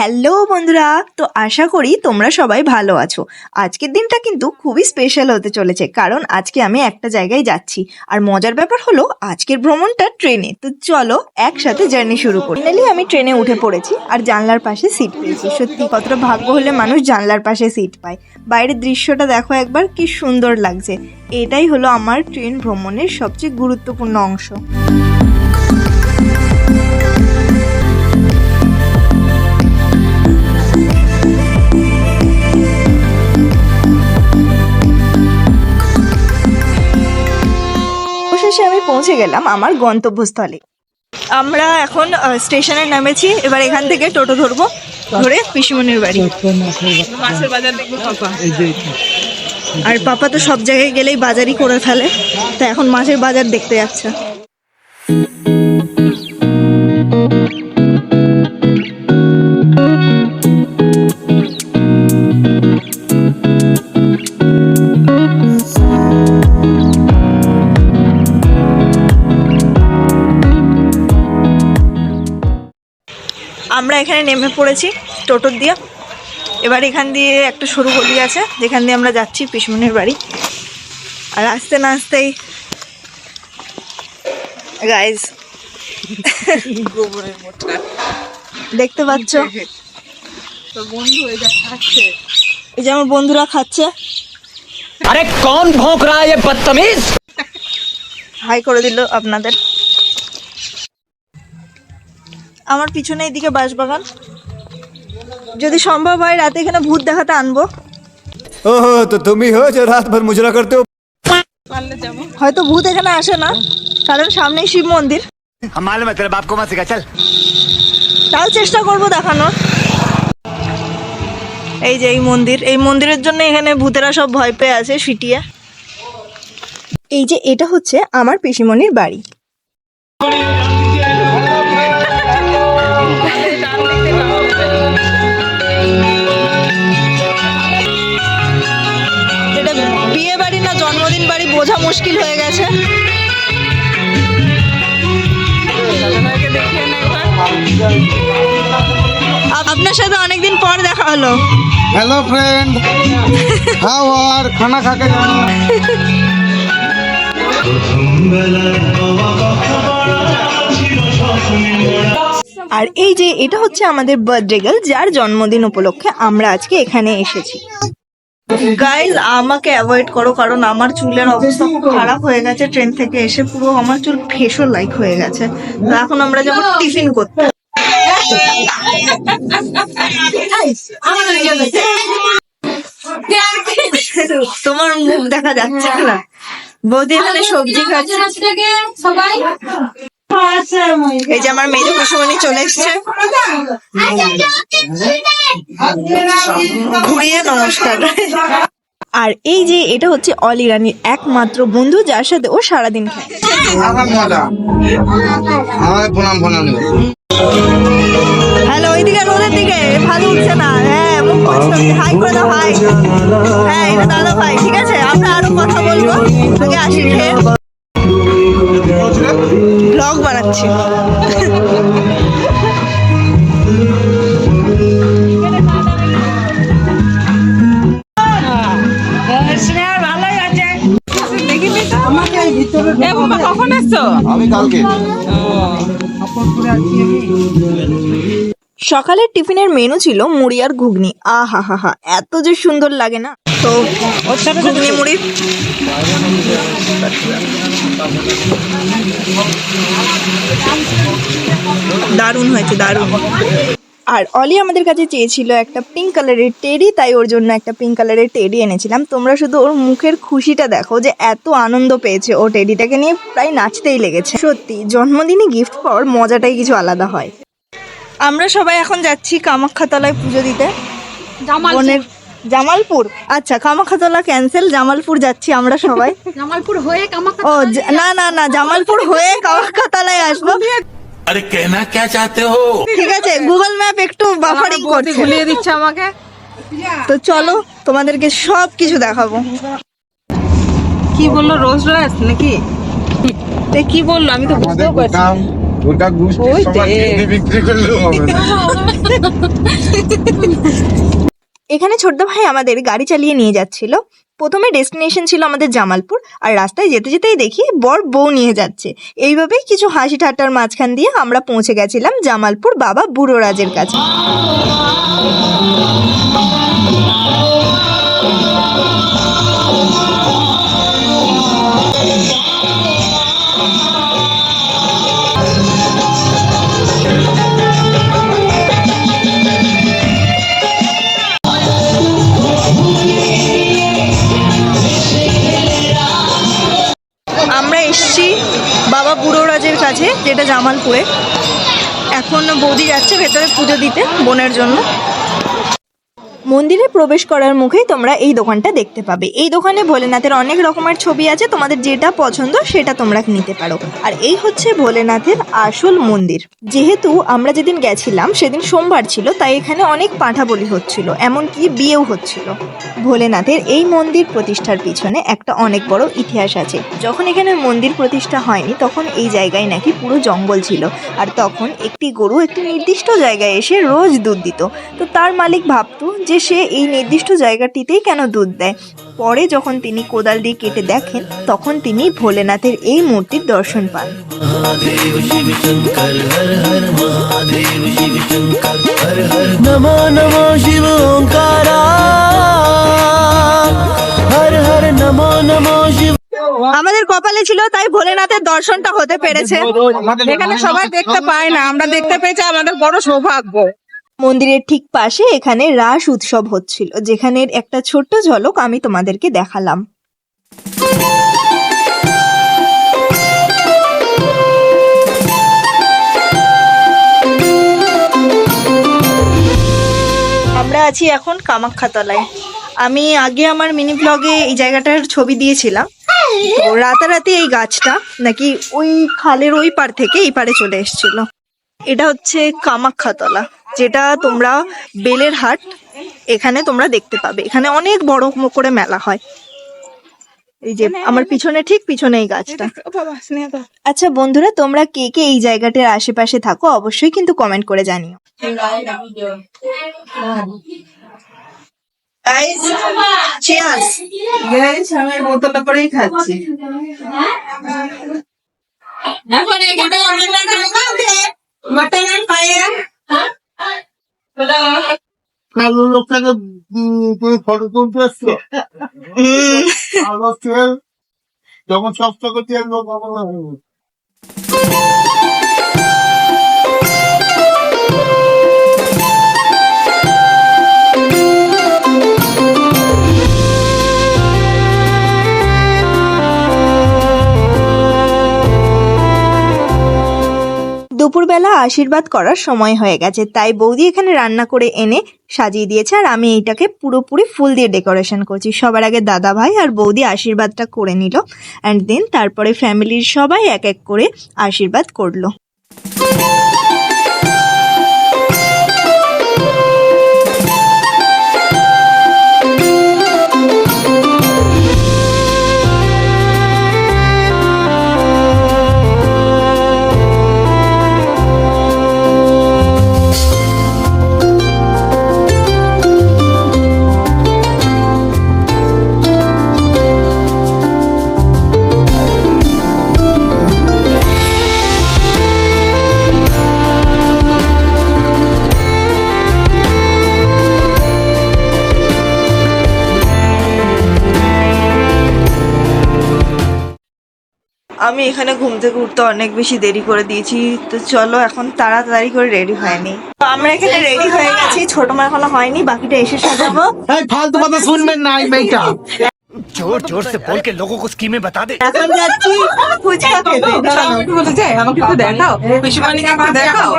Hello বন্ধুরা, তো আশা করি তোমরা সবাই ভালো আছো। আজকের দিনটা কিন্তু খুবই স্পেশাল হতে চলেছে, কারণ আজকে আমি একটা জায়গায় যাচ্ছি। আর মজার ব্যাপার হলো, আজকের ভ্রমণটা ট্রেনে। তো চলো, একসাথে জার্নি শুরু করি। ফাইনালি আমি ট্রেনে উঠে পড়েছি, আর জানলার পাশে সিট পেয়েছি। সত্যি, কতটা ভাগ্য হলে মানুষ জানলার পাশে সিট পায়। বাইরের দৃশ্যটা দেখো একবার, কি সুন্দর লাগছে। এটাই হলো আমার ট্রেন ভ্রমণের সবচেয়ে গুরুত্বপূর্ণ অংশ। পৌঁছে গেলাম আমার গন্তব্যস্থলে। আমরা এখন স্টেশনে নেমেছি, এবার এখান থেকে টোটো ধরবো, ধরে পিসিমনির বাড়ি। আর পাপা তো সব জায়গায় গেলেই বাজারই করে ফেলে, তা এখন মাছের বাজার দেখতে যাচ্ছে। এখানে নেমে পড়েছি টোটোর দিয়ে। এবার এখান দিয়ে একটা সরু গলি আছে যেখান দিয়ে আমরা যাচ্ছি পিসমনের বাড়ি। আর আসতে না আসতেই গাইজ দেখতে পাচ্ছ? এই যে আমার বন্ধুরা খাচ্ছে। আরে কোন ভোঁকরা বদতমিজ? হাই করে দিল আপনাদের। আমার পিছনে এইদিকে বাসবাগান যদি সম্ভব হয় রাতে এখানে ভূত দেখাতে আনব। ওহো তো তুমি হো যে রাত ভর মুজরা করতে হয়তো ভূত এখানে আসে না কারণ সামনেই শিব মন্দির। তাও চেষ্টা করব দেখানোর। এই যে এই মন্দির এই মন্দিরের জন্য এখানে ভূতেরা সব ভয় পেয়ে আছে সিটিয়া। এই যে এটা হচ্ছে আমার পিসিমণির বাড়ি। তিন বাড়ি বোঝা মুশকিল হয়ে গেছে। আপনার সাথে অনেকদিন পর দেখা হলো। হ্যালো ফ্রেন্ড হাউ আর খানা খাকে আর এই যে এটা হচ্ছে আমাদের বার্থডে গার্ল যার জন্মদিন উপলক্ষে আমরা আজকে এখানে এসেছি। গাইজ আমাকে অ্যাভয়েড করো, কারণ আমার চুলের অবস্থা খুব খারাপ হয়ে গেছে। ট্রেন থেকে এসে পুরো আমার চুল ফেসো লাইক হয়ে গেছে। তো এখন আমরা যাব টিফিন করতে। তোমার মুখ দেখা যাচ্ছে না। বৌদি এখানে সবজি খাচ্ছে। সবাই এই যে আমার মেজো কুসুমনি চলে এসছে। ঘুরিয়ে নমস্কার। আর এই যে এটা হচ্ছে অলি রানীর একমাত্র বন্ধু, যার সাথে ও সারাদিন হ্যালো, ওইদিকে, রোদের দিকে, ভালো উঠছে না। হ্যাঁ মুখ হাই করে দাও, হাই। হ্যাঁ এটা দাদা ভাই, ঠিক আছে? আমরা আরও কথা বলব। আগে আসি, খেয়ে। ব্লগ বানাচ্ছি। কখন আসছো? আমি কালকে। সকালের টিফিনের মেনু ছিল মুড়ি আর ঘুগনি। আহা হা হা এত যে সুন্দর লাগে না। তো ঘুগনি, মুড়ি। দারুণ হয়েছে, দারুণ। আর অলি আমাদের কাছে চেয়েছিল একটা পিঙ্ক কালারের টেডি তাই ওর জন্য একটা পিঙ্ক কালারের টেডি এনেছিলাম। তোমরা শুধু ওর মুখের খুশিটা দেখো যে এত আনন্দ পেয়েছে। ও টেডিটাকে নিয়ে প্রায় নাচতেই লেগেছে। সত্যি, জন্মদিনে গিফট পাওয়ার মজাটাই কিছু আলাদা হয়। আমরা সবাই এখন যাচ্ছি কামাখ্যাতলায় পুজো দিতে। বোনের জামালপুর? আচ্ছা কামাখ্যাতলা ক্যান্সেল জামালপুর যাচ্ছি আমরা সবাই। জামালপুর হয়ে ও না না না জামালপুর হয়ে কামাখ্যাতলায় আসব। আরে কেনা কে চাতে হো? ঠিক আছে গুগল ম্যাপ একটু বাফারিং করছে। ঘুরিয়ে দিচ্ছে আমাকে। তো চলো তোমাদেরকে সব কিছু দেখাবো। কি বলল রোজ রাস নাকি? কি বলল? আমি তো বুঝতেও পারছি ওটা গোষ্ঠী সবার বিক্রি করলেও হবে না। এখানে ছোট্ট ভাই আমাদের গাড়ি চালিয়ে নিয়ে যাচ্ছিল। প্রথমে ডেস্টিনেশন ছিল আমাদের জামালপুর আর রাস্তায় যেতে যেতেই দেখি বর বউ নিয়ে যাচ্ছে। এইভাবেই কিছু হাসি ঠাট্টার মাঝখান দিয়ে আমরা পৌঁছে গেছিলাম জামালপুর বাবা বুড়ো রাজের কাছে। জামালপুরে। এখন বৌদি যাচ্ছে ভেতরে পুজো দিতে বোনের জন্য। মন্দিরে প্রবেশ করার মুখেই তোমরা এই দোকানটা দেখতে পাবে। এই দোকানে ভোলেনাথের অনেক রকমের ছবি আছে, তোমাদের যেটা পছন্দ সেটা তোমরা নিতে পারো। আর এই হচ্ছে ভোলেনাথের আসল মন্দির। যেহেতু আমরা যেদিন গেছিলাম, সেদিন সোমবার ছিল, তাই এখানে অনেক পাঁঠা বলি হচ্ছিল, এমনকি বিয়েও হচ্ছিল। ভোলেনাথের এই মন্দির প্রতিষ্ঠার পিছনে একটা অনেক বড় ইতিহাস আছে। যখন এখানে মন্দির প্রতিষ্ঠা হয়নি, তখন এই জায়গায় নাকি পুরো জঙ্গল ছিল। আর তখন একটি গরু একটি নির্দিষ্ট জায়গায় এসে রোজ দুধ দিত। তো তার মালিক ভাবতো যে সে এই নির্দিষ্ট জায়গাটিতেই কেন দুধ দেয়? পরে যখন তিনি কোদাল দিয়ে কেটে দেখেন তখন তিনি ভোলেনাথের এই মূর্তির দর্শন পান। হর হর আমাদের কপালে ছিল তাই ভোলেনাথের দর্শনটা হতে পেরেছে। এখানে সবাই দেখতে পায় না আমরা দেখতে পেয়েছি আমাদের বড় সৌভাগ্য। মন্দিরের ঠিক পাশে এখানে রাস উৎসব হচ্ছিল, যেখানের একটা ছোট্ট ঝলক আমি তোমাদেরকে দেখালাম। আমরা আছি এখন কামাখ্যাতলায়। আমি আগে আমার মিনি ব্লগে এই জায়গাটার ছবি দিয়েছিলাম। তো রাতারাতি এই গাছটা নাকি ওই খালের ওই পার থেকে এই পারে চলে এসেছিল। এটা হচ্ছে কামাখ্যাতলা। যেটা তোমরা বেলের হাট এখানে তোমরা দেখতে পাবে। এখানে অনেক বড় করে মেলা হয়। এই যে আমার পিছনে ঠিক পিছনে এই গাছটা আচ্ছা বন্ধুরা তোমরা কে কে এই জায়গাটার আশেপাশে থাকো অবশ্যই কিন্তু কমেন্ট করে জানিও। খাচ্ছি। কালো লোকটাকে তুমি ফটো তুলতে এসছো? আমার যখন সস্তা করতে আসব তখন দুপুরবেলা আশীর্বাদ করার সময় হয়ে গেছে। তাই বৌদি এখানে রান্না করে এনে সাজিয়ে দিয়েছে আর আমি এইটাকে পুরোপুরি ফুল দিয়ে ডেকোরেশন করছি। সবার আগে দাদা ভাই আর বৌদি আশীর্বাদটা করে নিল। অ্যান্ড দেন তারপরে ফ্যামিলির সবাই এক এক করে আশীর্বাদ করল। আমি এখানে ঘুম থেকে উঠতে অনেক বেশি দেরি করে দিয়েছি। তো চলো এখন তাড়াতাড়ি করে রেডি হয়নি আমরা এখানে রেডি হয়ে গেছি ছোট মা এখনও হয়নি বাকিটা এসে সাজাবো। এই ফালতু কথা শুনবেন না এই মেয়েটা। জোর জোর সে বল কে কো স্কিমে বাতা দে। এখন যাচ্ছি ফুচকা খেতে। আমাকে একটু দেখাও। দেখাও।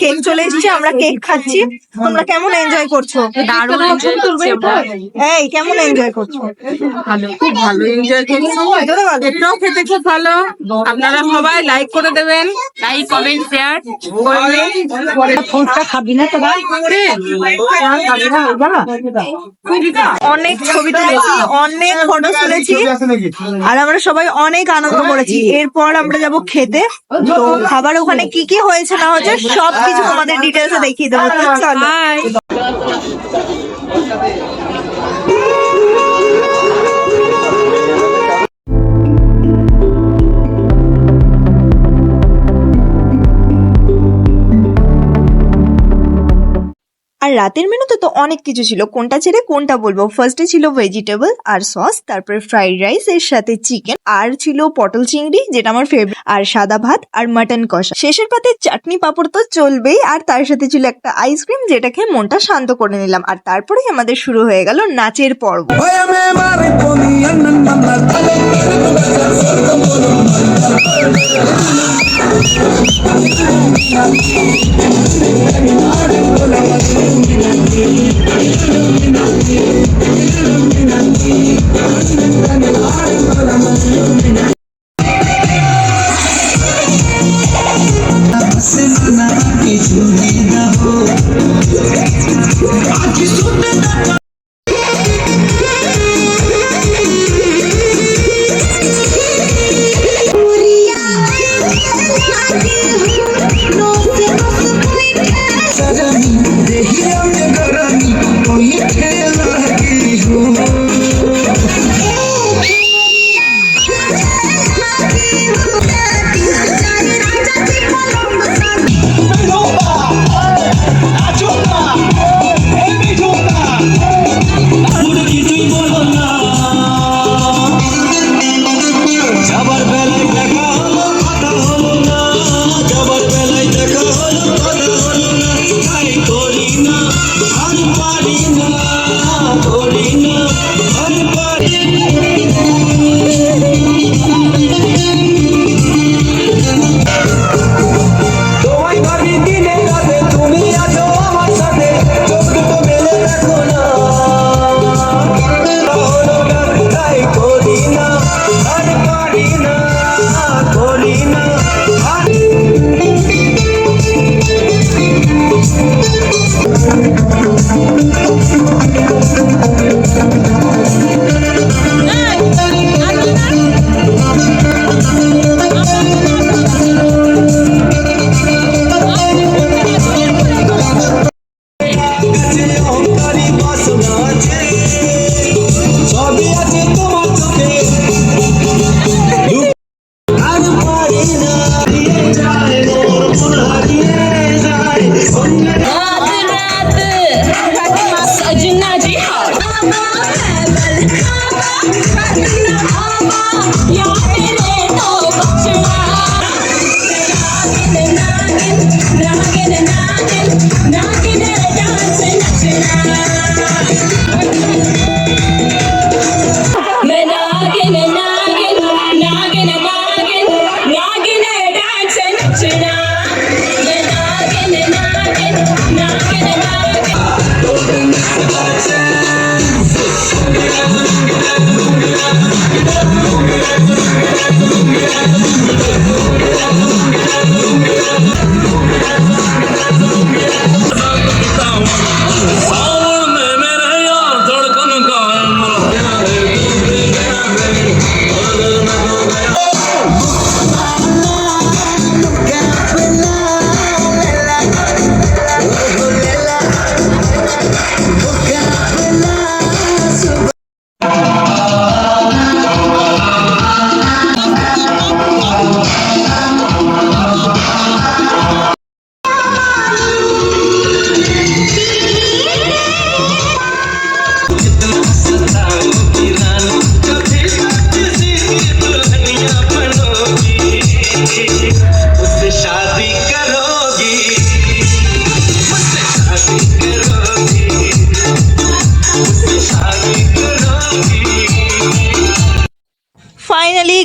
কেক চলে এসেছে আমরা কেক খাচ্ছি। তোমরা কেমন এনজয় করছ? এই কেমন এনজয় করছ? ভালো খুব ভালো এনজয় করছি। এটাও খেতে খুব ভালো। আপনারা সবাই লাইক করে দেবেন। লাইক কমেন্ট শেয়ার ফোনটা খাবি না তোরা অনেক ছবি তুলেছি অনেক ফটো তুলেছি আর আমরা সবাই অনেক আনন্দ করেছি। এরপর আমরা যাব খেতে। তো খাবার ওখানে কি কি হয়েছে না হয়েছে সবকিছু তোমাদের ডিটেলসে দেখিয়ে দেবো। চলো। আর রাতের মেনুতে তো অনেক কিছু ছিল। কোনটা ছেড়ে কোনটা বলব? ফার্স্টে ছিল ভেজিটেবল আর সস তারপরে ফ্রাইড রাইস এর সাথে চিকেন আর ছিল পটল চিংড়ি, যেটা আমার ফেভারিট আর সাদা ভাত, আর মাটন কষা। শেষের পাতে চাটনি পাঁপড় তো চলবেই, আর তার সাথে ছিল একটা আইসক্রিম যেটা খেয়ে মনটা শান্ত করে নিলাম। আর তারপরেই আমাদের শুরু হয়ে গেল নাচের পর্ব। I'm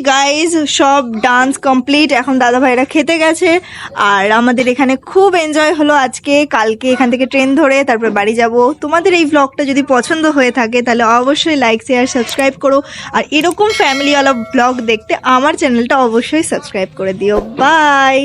গাইজ সব ডান্স কমপ্লিট এখন দাদা ভাইরা খেতে গেছে। আর আমাদের এখানে খুব এনজয় হলো আজকে। কালকে এখান থেকে ট্রেন ধরে তারপর বাড়ি যাব। তোমাদের এই ব্লগটা যদি পছন্দ হয়ে থাকে, তাহলে অবশ্যই লাইক শেয়ার সাবস্ক্রাইব করো। আর এরকম ফ্যামিলিওয়ালা ব্লগ দেখতে আমার চ্যানেলটা অবশ্যই সাবস্ক্রাইব করে দিও। বাই